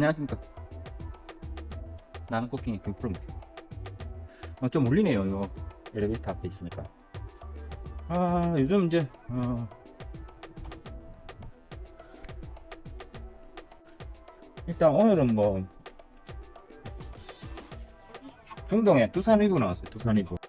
안녕하십니까. 나는 쿠킹의 김프로입니다. 어, 좀 울리네요, 이거. 엘리베이터 앞에 있으니까. 아, 요즘 이제, 어, 일단 오늘은 뭐, 중동에 두산 리그 나왔어요, 두산 리그.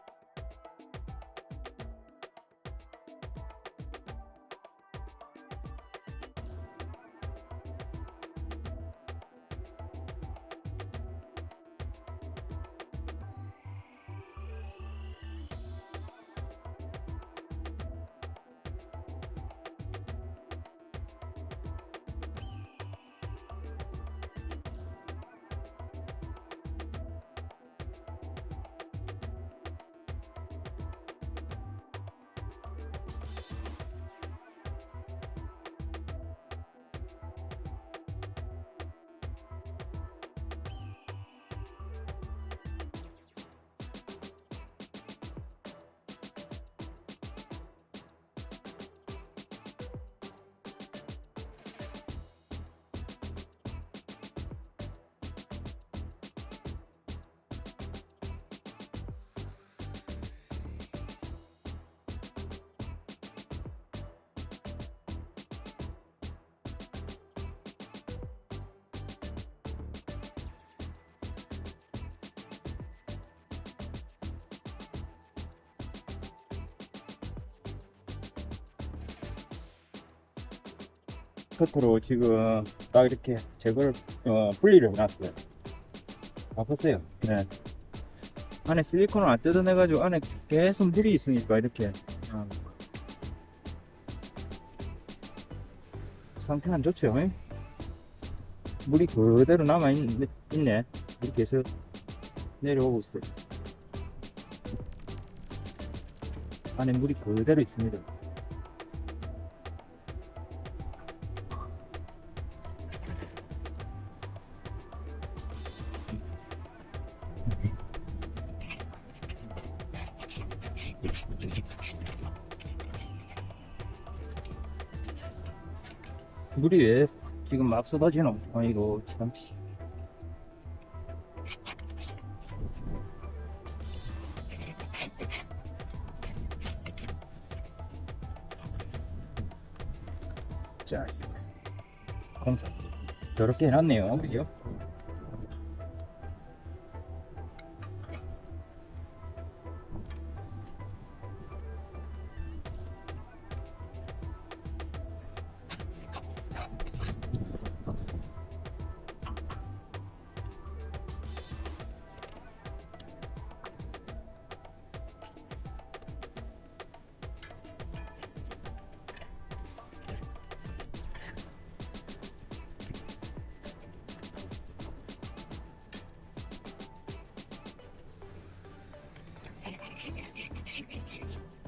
끝으로 지금 딱 이렇게 제거를 어, 분리를 해놨어요. 바꿨어요. 네. 안에 실리콘을 안 뜯어내가지고 안에 계속 물이 있으니까 이렇게 어. 상태 안 좋죠? 잉? 물이 그대로 남아 있, 있네. 물이 계속 내려오고 있어요. 안에 물이 그대로 있습니다. 물이 왜 지금 막 쏟아지노? 아이고, 참. 씨. 자, 공사. 저렇게 해놨네요. 그죠? Thank you.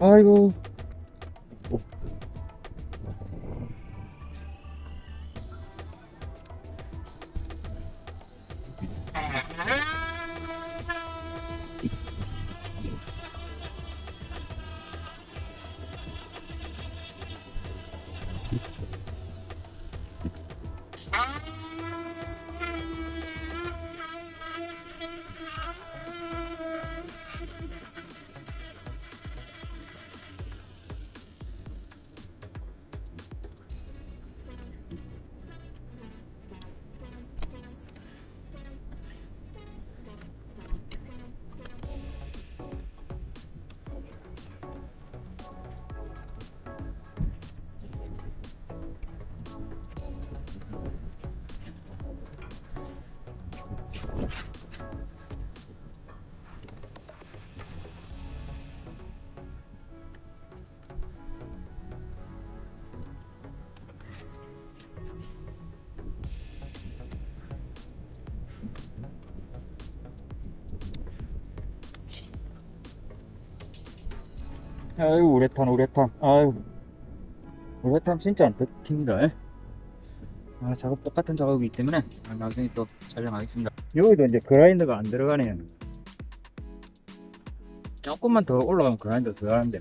아이고. 아유, 우레탄, 우레탄. 아유. 우레탄 진짜 안 뜯깁니다. 예? 아, 작업 똑같은 작업이기 때문에 아, 나중에 또 촬영하겠습니다. 여기도 이제 그라인더가 안 들어가네요. 조금만 더 올라가면 그라인더 들어가는데.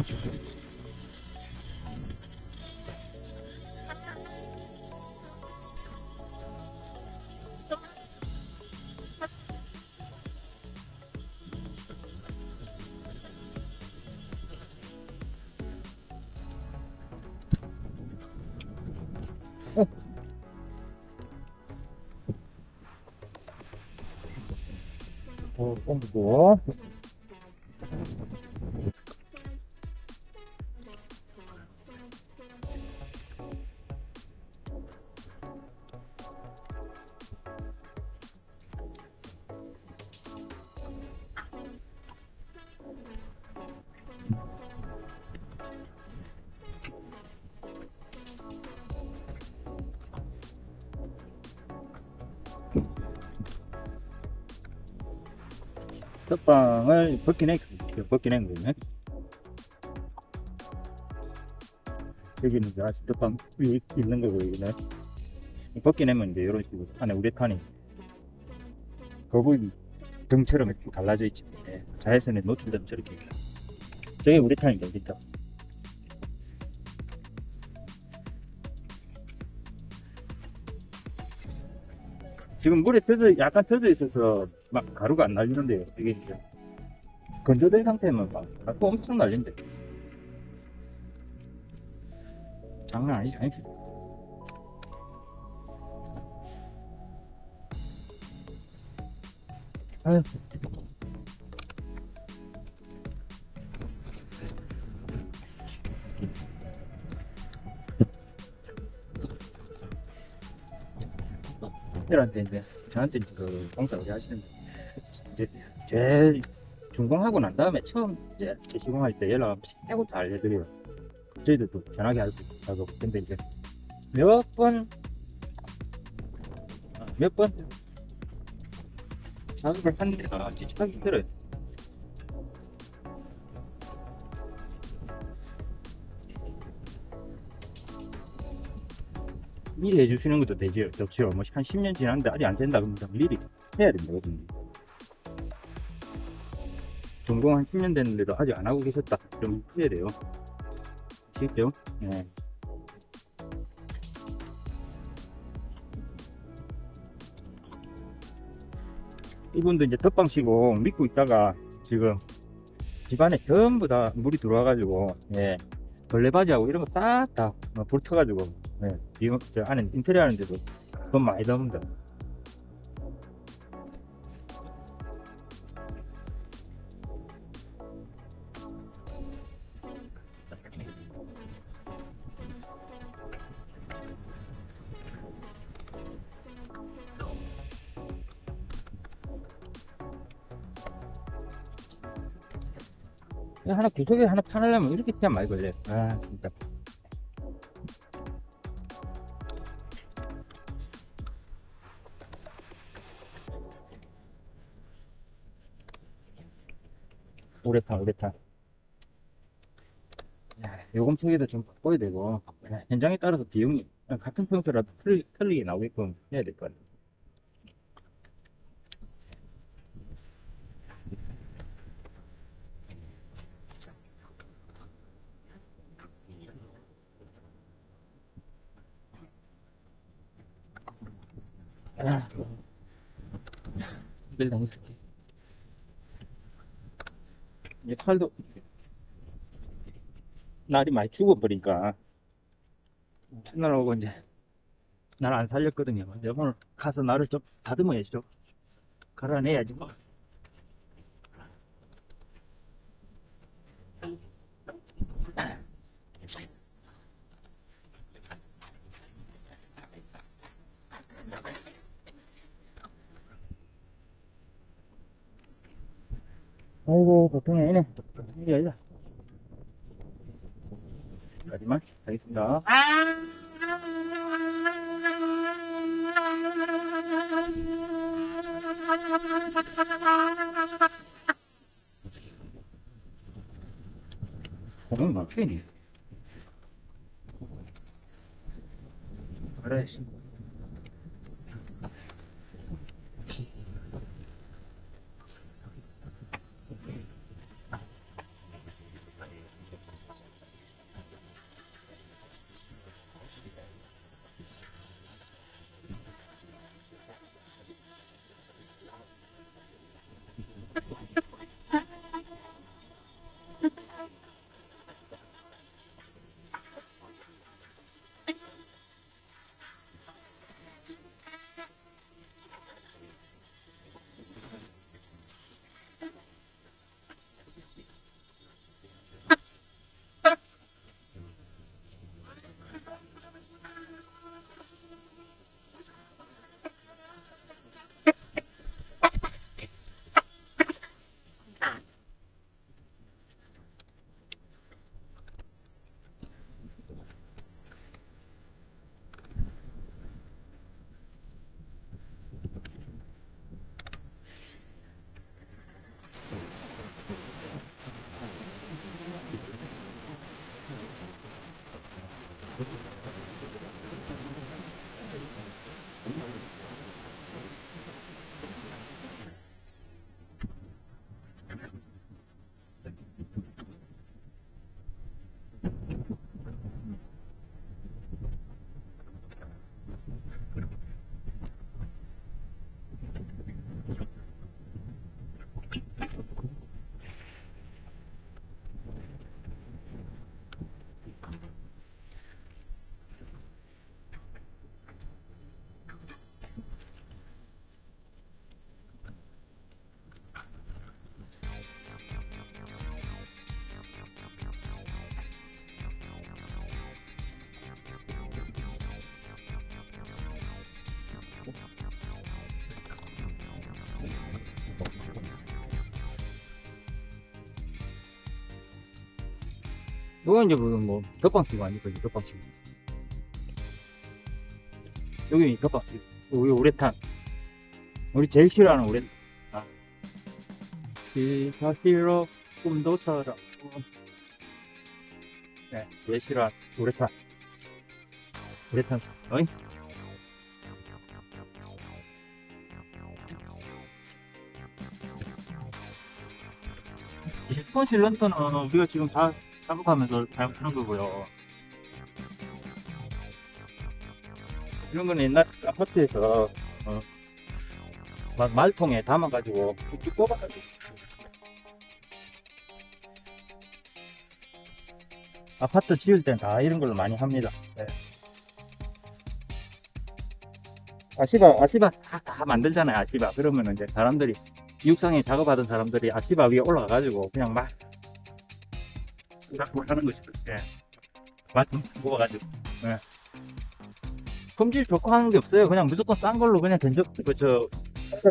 더옮 벗긴 한 거네. 여기는 이제 아직 떡방 위 있는 거고, 여기는. 하면 이제 이런 식으로 안에 우레탄이 거북이 등처럼 이렇게 갈라져 있지. 예, 자외선에 노출되면 저렇게. 저게 우레탄인데, 진짜. 지금 물에 터져, 약간 터져 있어서 막 가루가 안 날리는데요. 이게 이제 건조된 상태면 막 가루 엄청 날린대. 장난 아니지, 아니지. 아유. 애들한테 이제 저한테 그 공사 우리 하시는데 이제 제일 준공하고 난 다음에 처음 이제 재시공할 때 연락하면 최고 다 알려드려요. 저희들도 편하게 알고 하고 근데 이제 몇번 아, 몇번 작업을 하는데 아, 진짜 힘들어요. 미리 해주시는 것도 되죠. 좋죠. 뭐 한 10년 지났는데 아직 안 된다 그러면 미리 해야 된다거든요. 전공 한 10년 됐는데도 아직 안 하고 계셨다. 좀 해야 돼요. 아시겠죠? 네. 이분도 이제 덮방 치고 믿고 있다가 지금 집안에 전부 다 물이 들어와가지고, 예. 벌레 바지하고 이런 거 싹 다 불 터가지고, 예. 지금 저 안에 인테리어 하는데도 돈 많이 듭니다. 이거 하나 파내려면 이렇게 그냥 많이 걸려요. 아, 진짜. 우레탄. 야, 요금 체계도 좀 바꿔야 되고, 야, 현장에 따라서 비용이 같은 평수라도 틀리, 틀리게 나오게끔 해야 될 것 같아요. 아, 늘 너무 슬피. 이제 칼도 날이 많이 죽어버리니까 첫날 오고 이제 날 안 살렸거든요. 오늘 가서 나를 좀 다듬어야죠. 갈아내야지 뭐. 아이고, 보통이 아니네. 이게 아니다. 여기까지만 하겠습니다. 오늘 막히니. 그래, 씨. 이건 이제 그뭐 덮방치고 아니고 이제 덮방치고 여기 덮방치고 여기 우레탄 우리 제일 싫어하는 우레탄 아. 기사 싫어 꿈도 살아 네 제일 싫어하는 우레탄 우레탄 어이 일본 실런터는 우리가 지금 다 작업하면서 사용하는 거고요. 이런 거는 옛날 아파트에서 어, 막 말통에 담아가지고 쭉쭉 뽑아가지고 아파트 지을 땐 다 이런 걸로 많이 합니다. 네. 아시바 아시바 다, 다 만들잖아요 아시바 그러면 이제 사람들이 육상에 작업하던 사람들이 아시바 위에 올라가가지고 그냥 막 뭐 하는 것이죠. 예. 맛좀 먹어가지고. 예. 품질 좋고 하는 게 없어요. 그냥 무조건 싼 걸로 그냥 견적, 그, 저,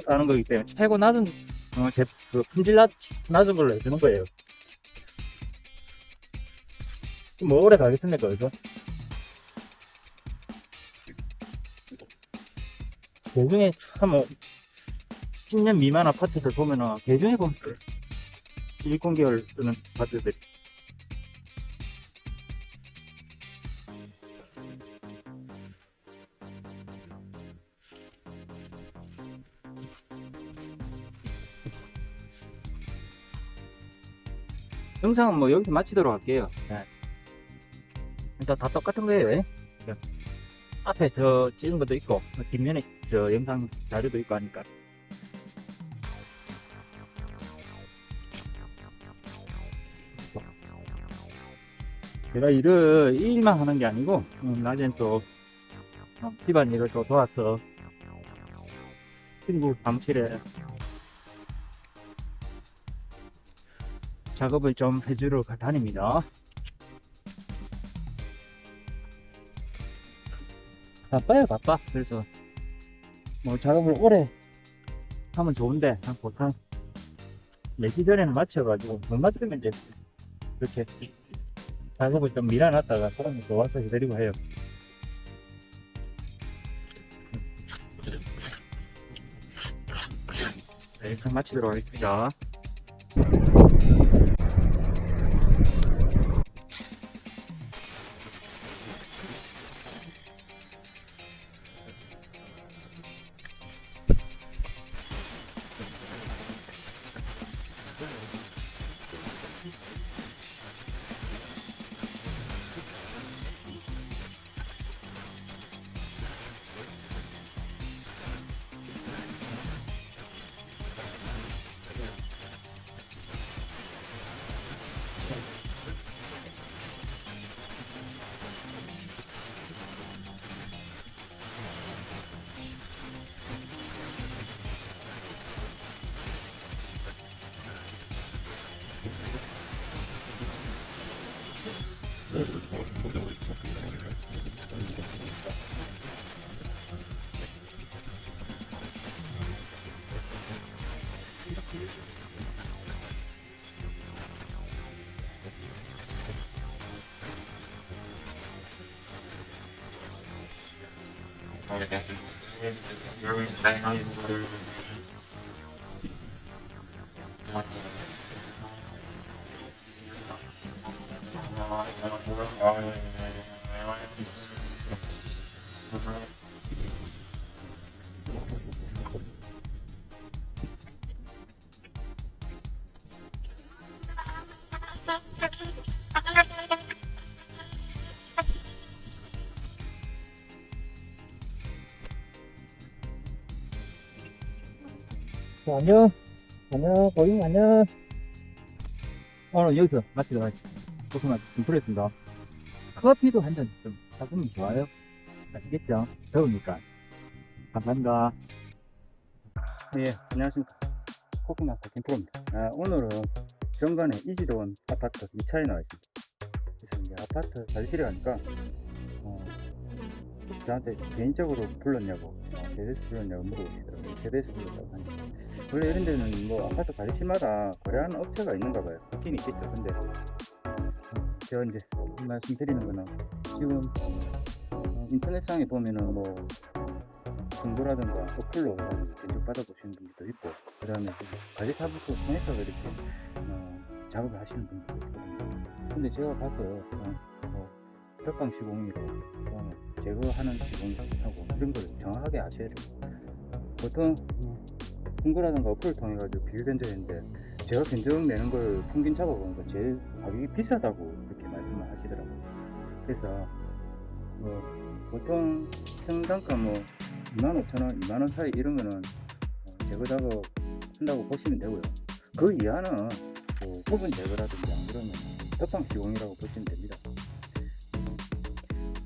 하는 거기 때문에 최고 낮은, 어, 제, 그 품질 낮, 낮은 걸로 해주는 거예요. 뭐 오래 가겠습니까, 그죠? 개중에 참, 뭐, 10년 미만 아파트들 보면은, 개중에 보면, 1공개월 쓰는 아파트들이 영상은 뭐 여기서 마치도록 할게요. 네. 일단 다 똑같은 거예요. 예. 네. 앞에 저 찍은 것도 있고 뒷면에 저 영상 자료도 있고 하니까 제가 일을 이 일만 하는 게 아니고 음, 낮엔 또 어, 집안 일을 또 도와서 친구 사무실에 작업을 좀 해주러 가- 다닙니다. 바빠요, 바빠. 그래서 뭐 작업을 오래 하면 좋은데 한 보통 내기 전에는 맞춰가지고 못 맞추면 이제 이렇게 작업을 좀 밀어놨다가 사람이 또 와서 기다리고 해요. 네, 일단 마치도록 하겠습니다. Thank you. 자, 안녕. 안녕. 고객님 안녕. 오늘 여기서 마치도록 하겠습니다. 고생 많으셨습니다. 커피도 한 잔 좀 사주면 좋아요. 아시겠죠? 더우니까. 감사합니다. 예, 안녕하십니까. 코코마트 김프로입니다. 아, 오늘은 정관에 이지로운 아파트 2차에 나와 있습니다. 그래서 이제 아파트 사실이 하니까, 어, 저한테 개인적으로 불렀냐고, 어, 제대에서 불렀냐고 물어보시더라고요. 제대에서 불렀다고 하니까. 원래 이런 데는 뭐 아파트 관리실마다 거래하는 업체가 있는가 봐요. 있긴 있겠죠. 근데 어, 제가 이제 말씀드리는 거는 지금 어, 인터넷상에 보면은 뭐 정보라든가 어플로 견적 받아보시는 분들도 있고 그 다음에 관리사무소 통해서 이렇게 어, 작업을 하시는 분들도 있거든요. 근데 제가 봐서 어, 뭐 벽방 시공이로 어, 제거하는 시공하고 이런 걸 정확하게 아셔야 돼요. 보통 어, 공구라든가 어플을 통해 가지고 비교 견적인데 제가 견적 내는 걸 평균 잡아보니까 제일 가격이 비싸다고 그렇게 말씀을 하시더라고요. 그래서 뭐 보통 평당가 뭐 25,000원, 2만원 사이 이런 거는 어, 제거 작업 한다고 보시면 되고요. 그 이하는 뭐 부분 제거라든지 안 그러면 덮방 시공이라고 보시면 됩니다.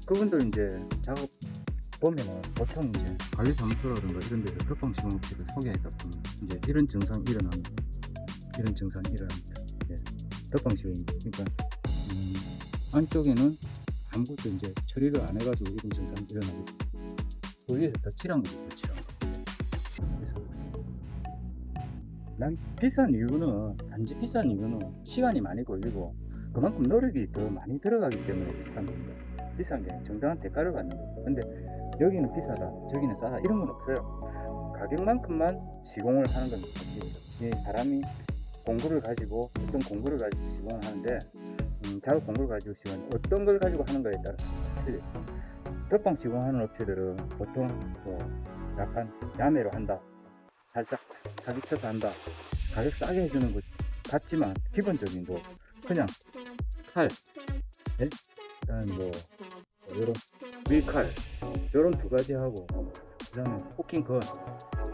그분들 이제 작업 보면은 보통 이제 관리 사무소라든가 이런 데서 덮방 시공업체를 소개하다 보면 이제 이런 증상이 일어나는 이런 증상이 일어납니다. 예. 덮방 시공입니다. 그러니까 음, 안쪽에는 아무것도 이제 처리를 안 해가지고 이런 증상이 일어나고 그 위에서 덧칠한 거죠, 덧칠한 거. 난 비싼 이유는 단지 비싼 이유는 시간이 많이 걸리고 그만큼 노력이 더 많이 들어가기 때문에 비싼 겁니다. 비싼 게 정당한 대가를 받는 거죠. 근데 여기는 비싸다, 저기는 싸다 이런 건 없어요. 가격만큼만 시공을 하는 건 사실이죠. 이 사람이 공구를 가지고 어떤 공구를 가지고 시공을 하는데 음, 작업 공구를 가지고 시공 어떤 걸 가지고 하는가에 따라서 틀려요. 덮방 시공하는 업체들은 보통 뭐 약간 야매로 한다, 살짝 사기쳐서 한다, 가격 싸게 해주는 것 같지만 기본적인 뭐 그냥 칼, 예? 그다음 뭐 이런 밀칼 이런 두 가지 하고 그 다음에 포킹 건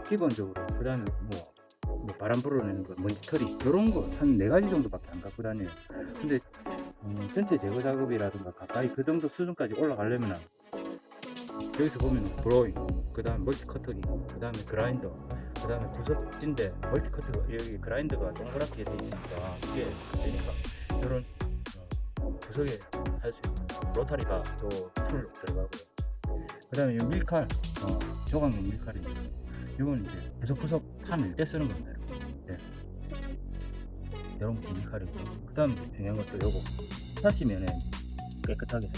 기본적으로 그 다음에 뭐, 뭐 바람 불어내는 거 먼지털이 이런 거 한 네 가지 정도밖에 안 갖고 다녀요. 근데 어, 전체 제거 작업이라든가 가까이 그 정도 수준까지 올라가려면은 여기서 보면 브로잉, 그 다음 멀티 커터기, 그 다음에 그라인더, 그 다음에 구석진데 멀티 커터가 여기 그라인더가 동그랗게 돼 있으니까 이게 되니까 이런 어, 구석에 할 수 있는 로타리가 또 툴로 들어가고요. 그다음에 이 밀칼, 어, 조각용 밀칼인데 이건 이제 구석구석 판을 때 쓰는 겁니다. 이런 거 밀칼이고. 그 다음 중요한 것도 요거. 사시면은 깨끗하게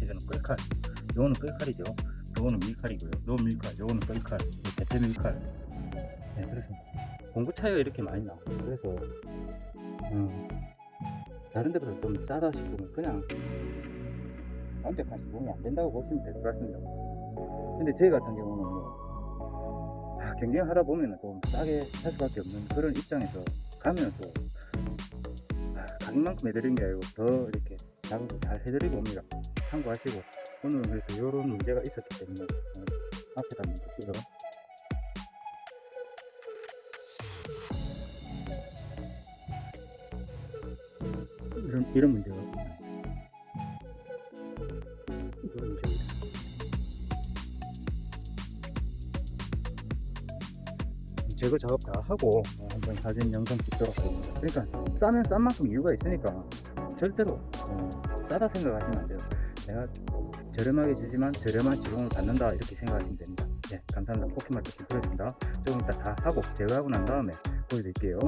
해주는 끌칼. 요거는 끌칼이죠. 요거는 밀칼이고요. 요 밀칼 요거는 끌칼 요 대패 밀칼. 네 그래서 공구 차이가 이렇게 많이 나와요. 그래서 음, 다른 데보다 좀 싸다 싶으면 그냥 완벽한 시공이 안 된다고 보시면 될 것 같습니다 근데 저희 같은 경우는 뭐 아, 경쟁하다 보면 좀 싸게 할 수밖에 없는 그런 입장에서 가면서 아, 가격만큼 해드린 게 아니고 더 이렇게 작업을 잘 해드리고 옵니다. 참고하시고 오늘은 그래서 이런 문제가 있었기 때문에 어, 앞에다 한번 볼게 이런 이런 문제가 이런 있어요. 제거 작업 다 하고 어, 한번 사진 영상 찍도록 하겠습니다. 그러니까 싸면 싼 만큼 이유가 있으니까 절대로 어, 싸다 생각하시면 안 돼요. 내가 저렴하게 주지만 저렴한 시공을 받는다 이렇게 생각하시면 됩니다. 네, 감사합니다. 포켓마켓 김프로였습니다. 조금 이따 다 하고 제거하고 난 다음에 보여드릴게요.